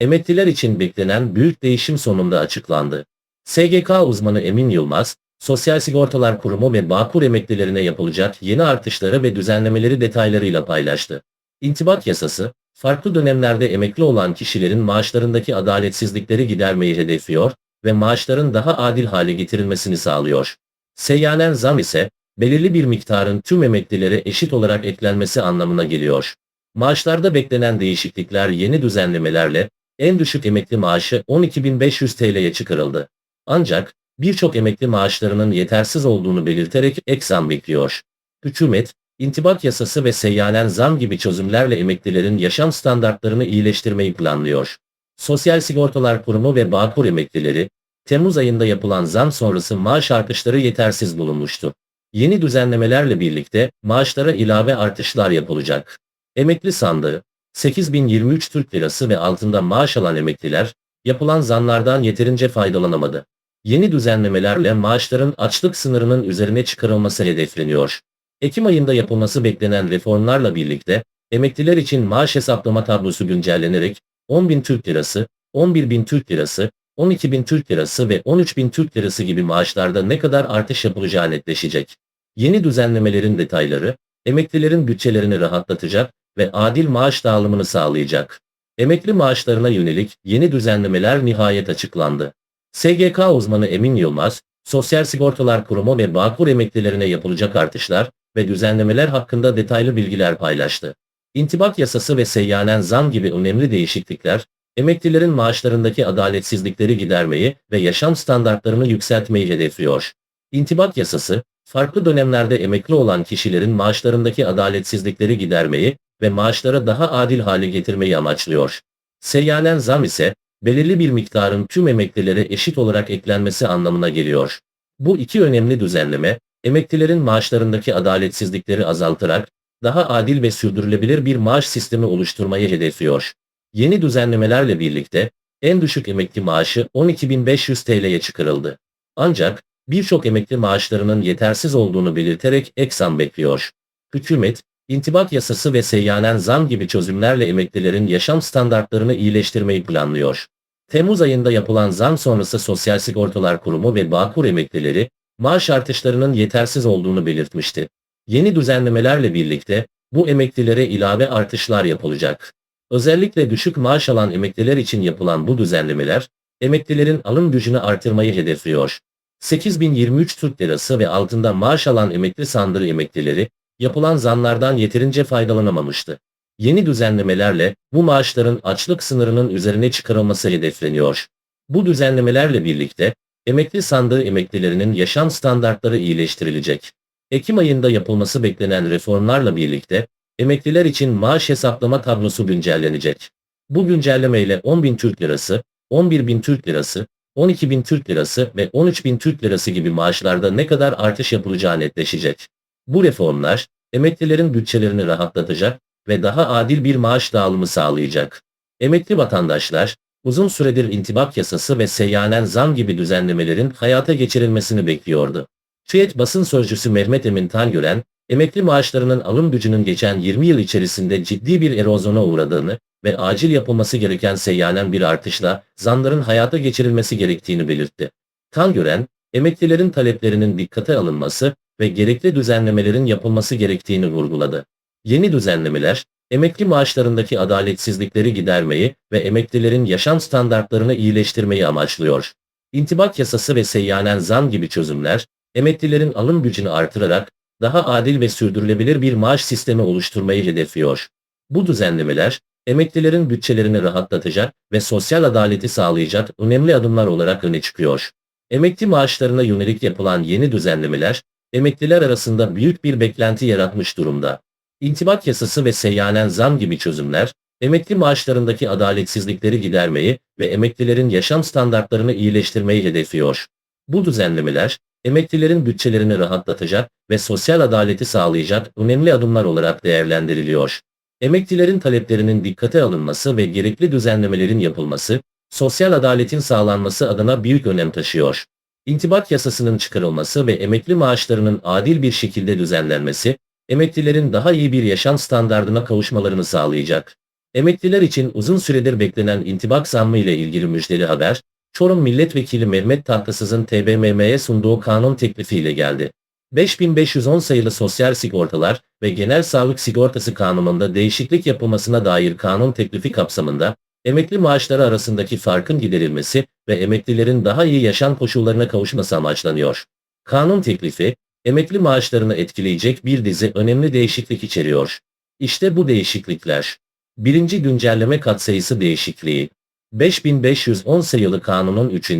Emekliler için beklenen büyük değişim sonunda açıklandı. SGK uzmanı Emin Yılmaz, Sosyal Sigortalar Kurumu ve Bağkur emeklilerine yapılacak yeni artışları ve düzenlemeleri detaylarıyla paylaştı. İntibat yasası, farklı dönemlerde emekli olan kişilerin maaşlarındaki adaletsizlikleri gidermeyi hedefliyor ve maaşların daha adil hale getirilmesini sağlıyor. Seyyanen zam ise, belirli bir miktarın tüm emeklilere eşit olarak eklenmesi anlamına geliyor. Maaşlarda beklenen değişiklikler yeni düzenlemelerle en düşük emekli maaşı 12.500 TL'ye çıkarıldı. Ancak birçok emekli maaşlarının yetersiz olduğunu belirterek ek zam bekliyor. Hükümet, intibak yasası ve seyyanen zam gibi çözümlerle emeklilerin yaşam standartlarını iyileştirmeyi planlıyor. Sosyal Sigortalar Kurumu ve Bağkur emeklileri, Temmuz ayında yapılan zam sonrası maaş artışları yetersiz bulunmuştu. Yeni düzenlemelerle birlikte maaşlara ilave artışlar yapılacak. Emekli sandığı, 8023 Türk Lirası ve altında maaş alan emekliler, yapılan zamlardan yeterince faydalanamadı. Yeni düzenlemelerle maaşların açlık sınırının üzerine çıkarılması hedefleniyor. Ekim ayında yapılması beklenen reformlarla birlikte, emekliler için maaş hesaplama tablosu güncellenerek, 10.000 Türk Lirası, 11.000 Türk Lirası, 12.000 Türk Lirası ve 13.000 Türk Lirası gibi maaşlarda ne kadar artış yapılacağı netleşecek. Yeni düzenlemelerin detayları, emeklilerin bütçelerini rahatlatacak ve adil maaş dağılımını sağlayacak. Emekli maaşlarına yönelik yeni düzenlemeler nihayet açıklandı. SGK uzmanı Emin Yılmaz, Sosyal Sigortalar Kurumu ve Bağkur emeklilerine yapılacak artışlar ve düzenlemeler hakkında detaylı bilgiler paylaştı. İntibak yasası ve seyyanen zam gibi önemli değişiklikler, emeklilerin maaşlarındaki adaletsizlikleri gidermeyi ve yaşam standartlarını yükseltmeyi hedefliyor. İntibak yasası, farklı dönemlerde emekli olan kişilerin maaşlarındaki adaletsizlikleri gidermeyi ve maaşlara daha adil hale getirmeyi amaçlıyor. Seyyanen zam ise, belirli bir miktarın tüm emeklilere eşit olarak eklenmesi anlamına geliyor. Bu iki önemli düzenleme, emeklilerin maaşlarındaki adaletsizlikleri azaltarak, daha adil ve sürdürülebilir bir maaş sistemi oluşturmayı hedefliyor. Yeni düzenlemelerle birlikte, en düşük emekli maaşı 12.500 TL'ye çıkarıldı. Ancak, birçok emekli maaşlarının yetersiz olduğunu belirterek ek zam bekliyor. Hükümet, intibak yasası ve seyyanen zam gibi çözümlerle emeklilerin yaşam standartlarını iyileştirmeyi planlıyor. Temmuz ayında yapılan zam sonrası Sosyal Sigortalar Kurumu ve Bağkur emeklileri, maaş artışlarının yetersiz olduğunu belirtmişti. Yeni düzenlemelerle birlikte, bu emeklilere ilave artışlar yapılacak. Özellikle düşük maaş alan emekliler için yapılan bu düzenlemeler, emeklilerin alım gücünü artırmayı hedefliyor. 8023 Türk Lirası ve altında maaş alan emekli sandığı emeklileri, yapılan zamlardan yeterince faydalanamamıştı. Yeni düzenlemelerle bu maaşların açlık sınırının üzerine çıkarılması hedefleniyor. Bu düzenlemelerle birlikte emekli sandığı emeklilerinin yaşam standartları iyileştirilecek. Ekim ayında yapılması beklenen reformlarla birlikte emekliler için maaş hesaplama tablosu güncellenecek. Bu güncellemeyle 10.000 Türk Lirası, 11.000 Türk Lirası, 12.000 Türk Lirası ve 13.000 Türk Lirası gibi maaşlarda ne kadar artış yapılacağı netleşecek. Bu reformlar, emeklilerin bütçelerini rahatlatacak ve daha adil bir maaş dağılımı sağlayacak. Emekli vatandaşlar, uzun süredir intibak yasası ve seyyanen zam gibi düzenlemelerin hayata geçirilmesini bekliyordu. TÜİT basın sözcüsü Mehmet Emin Tangören, emekli maaşlarının alım gücünün geçen 20 yıl içerisinde ciddi bir erozyona uğradığını ve acil yapılması gereken seyyanen bir artışla zamların hayata geçirilmesi gerektiğini belirtti. Tangören, emeklilerin taleplerinin dikkate alınması ve gerekli düzenlemelerin yapılması gerektiğini vurguladı. Yeni düzenlemeler, emekli maaşlarındaki adaletsizlikleri gidermeyi ve emeklilerin yaşam standartlarını iyileştirmeyi amaçlıyor. İntibak yasası ve seyyanen zam gibi çözümler, emeklilerin alım gücünü artırarak daha adil ve sürdürülebilir bir maaş sistemi oluşturmayı hedefliyor. Bu düzenlemeler, emeklilerin bütçelerini rahatlatacak ve sosyal adaleti sağlayacak önemli adımlar olarak öne çıkıyor. Emekli maaşlarına yönelik yapılan yeni düzenlemeler, emekliler arasında büyük bir beklenti yaratmış durumda. İntibak yasası ve seyyanen zam gibi çözümler, emekli maaşlarındaki adaletsizlikleri gidermeyi ve emeklilerin yaşam standartlarını iyileştirmeyi hedefliyor. Bu düzenlemeler, emeklilerin bütçelerini rahatlatacak ve sosyal adaleti sağlayacak önemli adımlar olarak değerlendiriliyor. Emeklilerin taleplerinin dikkate alınması ve gerekli düzenlemelerin yapılması, sosyal adaletin sağlanması adına büyük önem taşıyor. İntibak yasasının çıkarılması ve emekli maaşlarının adil bir şekilde düzenlenmesi, emeklilerin daha iyi bir yaşam standardına kavuşmalarını sağlayacak. Emekliler için uzun süredir beklenen intibak zammı ile ilgili müjdeli haber, Çorum Milletvekili Mehmet Tahtasız'ın TBMM'ye sunduğu kanun teklifiyle geldi. 5510 sayılı Sosyal Sigortalar ve Genel Sağlık Sigortası Kanunu'nda değişiklik yapılmasına dair kanun teklifi kapsamında, emekli maaşları arasındaki farkın giderilmesi ve emeklilerin daha iyi yaşam koşullarına kavuşması amaçlanıyor. Kanun teklifi, emekli maaşlarını etkileyecek bir dizi önemli değişiklik içeriyor. İşte bu değişiklikler. Birinci güncelleme katsayısı değişikliği. 5510 sayılı kanunun 3.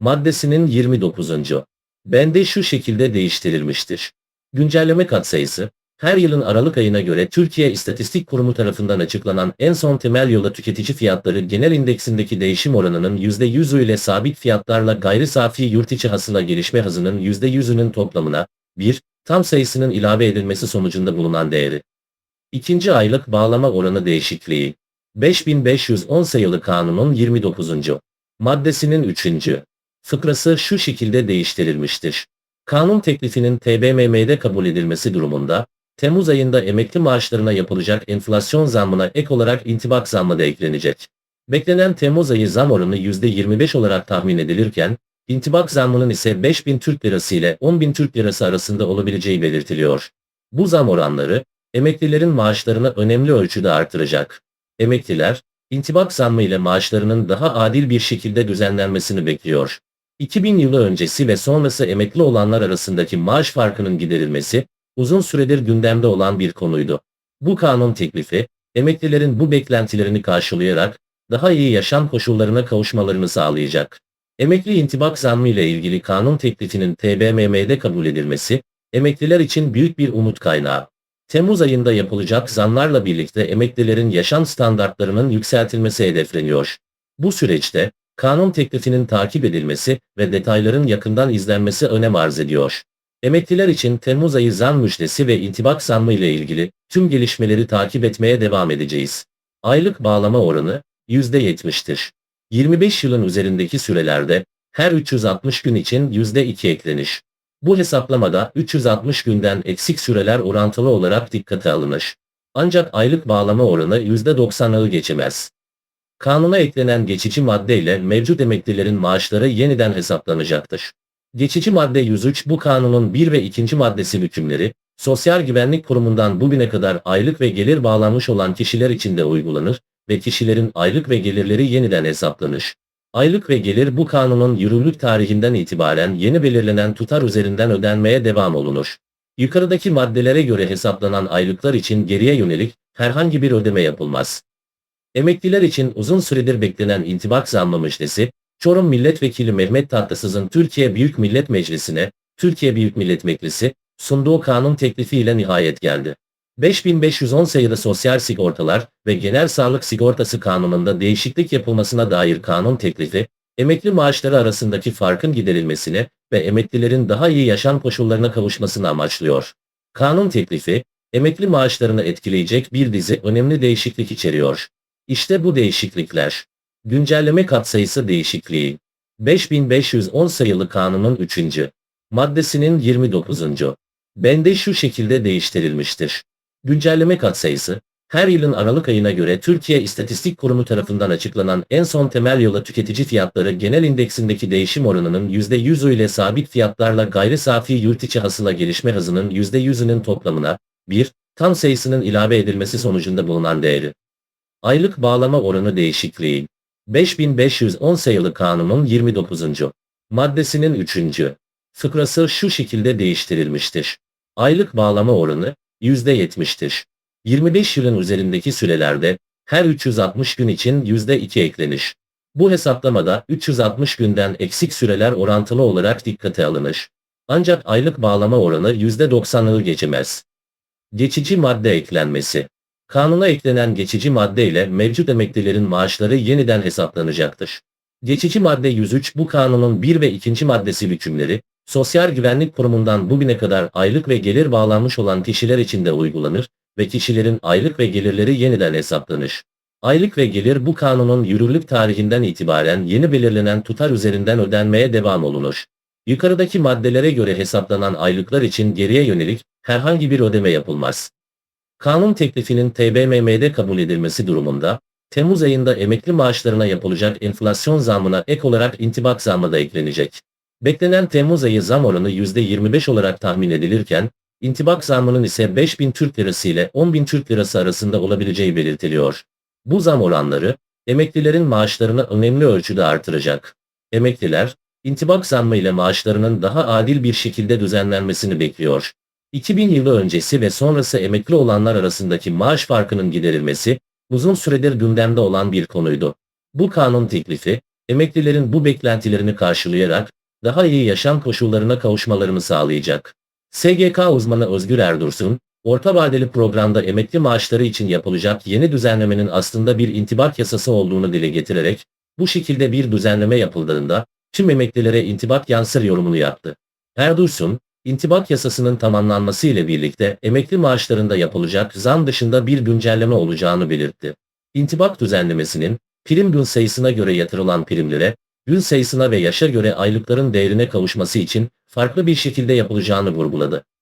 maddesinin 29. bende şu şekilde değiştirilmiştir. Güncelleme katsayısı, her yılın Aralık ayına göre Türkiye İstatistik Kurumu tarafından açıklanan en son temel yola tüketici fiyatları genel indeksindeki değişim oranının %100'ü ile sabit fiyatlarla gayri safi yurt içi hasıla gelişme hızının %100'ünün toplamına, 1, tam sayısının ilave edilmesi sonucunda bulunan değeri. İkinci aylık bağlama oranı değişikliği. 5510 sayılı kanunun 29. maddesinin 3. fıkrası şu şekilde değiştirilmiştir. Kanun teklifinin TBMM'de kabul edilmesi durumunda, Temmuz ayında emekli maaşlarına yapılacak enflasyon zammına ek olarak intibak zammı da eklenecek. Beklenen Temmuz ayı zam oranı %25 olarak tahmin edilirken, intibak zammının ise 5000 Türk Lirası ile 10.000 Türk Lirası arasında olabileceği belirtiliyor. Bu zam oranları, emeklilerin maaşlarını önemli ölçüde artıracak. Emekliler, intibak zammı ile maaşlarının daha adil bir şekilde düzenlenmesini bekliyor. 2000 yılı öncesi ve sonrası emekli olanlar arasındaki maaş farkının giderilmesi, uzun süredir gündemde olan bir konuydu. Bu kanun teklifi, emeklilerin bu beklentilerini karşılayarak, daha iyi yaşam koşullarına kavuşmalarını sağlayacak. Emekli intibak zammı ile ilgili kanun teklifinin TBMM'de kabul edilmesi, emekliler için büyük bir umut kaynağı. Temmuz ayında yapılacak zamlarla birlikte emeklilerin yaşam standartlarının yükseltilmesi hedefleniyor. Bu süreçte, kanun teklifinin takip edilmesi ve detayların yakından izlenmesi önem arz ediyor. Emekliler için Temmuz ayı zam müjdesi ve intibak zammı ile ilgili tüm gelişmeleri takip etmeye devam edeceğiz. Aylık bağlama oranı %70'tir. 25 yılın üzerindeki sürelerde her 360 gün için %2 ekleniş. Bu hesaplamada 360 günden eksik süreler orantılı olarak dikkate alınır. Ancak aylık bağlama oranı %90'ı geçemez. Kanuna eklenen geçici madde ile mevcut emeklilerin maaşları yeniden hesaplanacaktır. Geçici madde 103 bu kanunun 1 ve 2. maddesi hükümleri, Sosyal Güvenlik Kurumu'ndan bugüne kadar aylık ve gelir bağlanmış olan kişiler için de uygulanır ve kişilerin aylık ve gelirleri yeniden hesaplanır. Aylık ve gelir bu kanunun yürürlük tarihinden itibaren yeni belirlenen tutar üzerinden ödenmeye devam olunur. Yukarıdaki maddelere göre hesaplanan aylıklar için geriye yönelik herhangi bir ödeme yapılmaz. Emekliler için uzun süredir beklenen intibak zammı müjdesi, Çorum Milletvekili Mehmet Tahtasız'ın Türkiye Büyük Millet Meclisi'ne, Türkiye Büyük Millet Meclisi, sunduğu kanun teklifiyle nihayet geldi. 5510 sayılı Sosyal Sigortalar ve Genel Sağlık Sigortası Kanunu'nda değişiklik yapılmasına dair kanun teklifi, emekli maaşları arasındaki farkın giderilmesini ve emeklilerin daha iyi yaşam koşullarına kavuşmasını amaçlıyor. Kanun teklifi, emekli maaşlarını etkileyecek bir dizi önemli değişiklik içeriyor. İşte bu değişiklikler. Güncelleme katsayısı değişikliği. 5510 sayılı kanunun 3. maddesinin 29. bende şu şekilde değiştirilmiştir. Güncelleme katsayısı, her yılın Aralık ayına göre Türkiye İstatistik Kurumu tarafından açıklanan en son temel yola tüketici fiyatları genel indeksindeki değişim oranının %100'ü ile sabit fiyatlarla gayri safi yurt içi hasıla gelişme hızının %100'ünün toplamına, 1, tam sayısının ilave edilmesi sonucunda bulunan değeri. Aylık bağlama oranı değişikliği. 5510 sayılı kanunun 29. maddesinin 3. fıkrası şu şekilde değiştirilmiştir. Aylık bağlama oranı %70'tir. 25 yılın üzerindeki sürelerde her 360 gün için %2 eklenir. Bu hesaplamada 360 günden eksik süreler orantılı olarak dikkate alınır. Ancak aylık bağlama oranı %90'ı geçemez. Geçici madde eklenmesi Kanuna eklenen geçici madde ile mevcut emeklilerin maaşları yeniden hesaplanacaktır. Geçici madde 103 bu kanunun 1 ve 2. maddesi hükümleri, Sosyal Güvenlik Kurumu'ndan bugüne kadar aylık ve gelir bağlanmış olan kişiler için de uygulanır ve kişilerin aylık ve gelirleri yeniden hesaplanır. Aylık ve gelir bu kanunun yürürlük tarihinden itibaren yeni belirlenen tutar üzerinden ödenmeye devam olunur. Yukarıdaki maddelere göre hesaplanan aylıklar için geriye yönelik herhangi bir ödeme yapılmaz. Kanun teklifinin TBMM'de kabul edilmesi durumunda, Temmuz ayında emekli maaşlarına yapılacak enflasyon zammına ek olarak intibak zammı da eklenecek. Beklenen Temmuz ayı zam oranı %25 olarak tahmin edilirken, intibak zammının ise 5000 Türk Lirası ile 10.000 Türk Lirası arasında olabileceği belirtiliyor. Bu zam oranları, emeklilerin maaşlarını önemli ölçüde artıracak. Emekliler, intibak zammı ile maaşlarının daha adil bir şekilde düzenlenmesini bekliyor. 2000 yılı öncesi ve sonrası emekli olanlar arasındaki maaş farkının giderilmesi, uzun süredir gündemde olan bir konuydu. Bu kanun teklifi, emeklilerin bu beklentilerini karşılayarak, daha iyi yaşam koşullarına kavuşmalarını sağlayacak. SGK uzmanı Özgür Erdursun, orta vadeli programda emekli maaşları için yapılacak yeni düzenlemenin aslında bir intibak yasası olduğunu dile getirerek, bu şekilde bir düzenleme yapıldığında, tüm emeklilere intibak yansır yorumunu yaptı. Erdursun, intibak yasasının tamamlanması ile birlikte emekli maaşlarında yapılacak zam dışında bir güncelleme olacağını belirtti. İntibak düzenlemesinin, prim gün sayısına göre yatırılan primlere, gün sayısına ve yaşa göre aylıkların değerine kavuşması için farklı bir şekilde yapılacağını vurguladı.